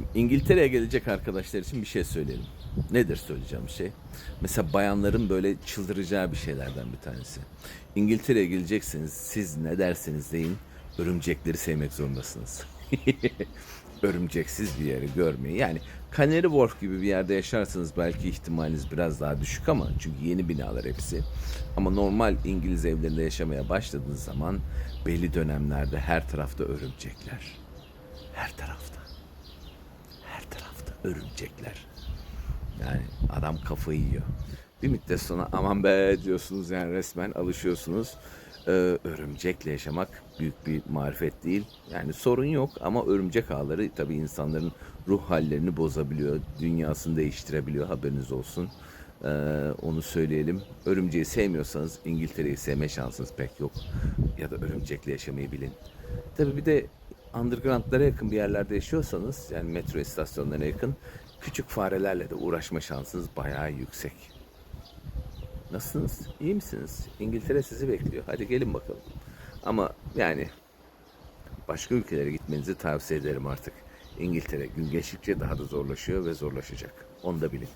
Şimdi İngiltere'ye gelecek arkadaşlar için bir şey söyleyelim. Nedir söyleyeceğim şey? Mesela bayanların böyle çıldıracağı bir şeylerden bir tanesi. İngiltere'ye geleceksiniz siz ne derseniz deyin örümcekleri sevmek zorundasınız. Örümceksiz bir yeri görmeyi. Yani Canary Wharf gibi bir yerde yaşarsanız belki ihtimaliniz biraz daha düşük ama çünkü yeni binalar hepsi. Ama normal İngiliz evlerinde yaşamaya başladığınız zaman belli dönemlerde her tarafta örümcekler. Her tarafta. Örümcekler. Yani adam kafayı yiyor. Bir müddet sonra aman be diyorsunuz yani resmen alışıyorsunuz. Ee, örümcekle yaşamak büyük bir marifet değil. Yani sorun yok ama örümcek ağları tabii insanların ruh hallerini bozabiliyor. Dünyasını değiştirebiliyor haberiniz olsun. Ee, onu söyleyelim. Örümceği sevmiyorsanız İngiltere'yi sevme şansınız pek yok. Ya da örümcekle yaşamayı bilin. Tabii bir de undergroundlara yakın bir yerlerde yaşıyorsanız yani metro istasyonlarına yakın küçük farelerle de uğraşma şansınız bayağı yüksek. Nasılsınız? İyi misiniz? İngiltere sizi bekliyor. Hadi gelin bakalım. Ama yani başka ülkelere gitmenizi tavsiye ederim artık. İngiltere gün geçtikçe daha da zorlaşıyor ve zorlaşacak. Onu da bilin.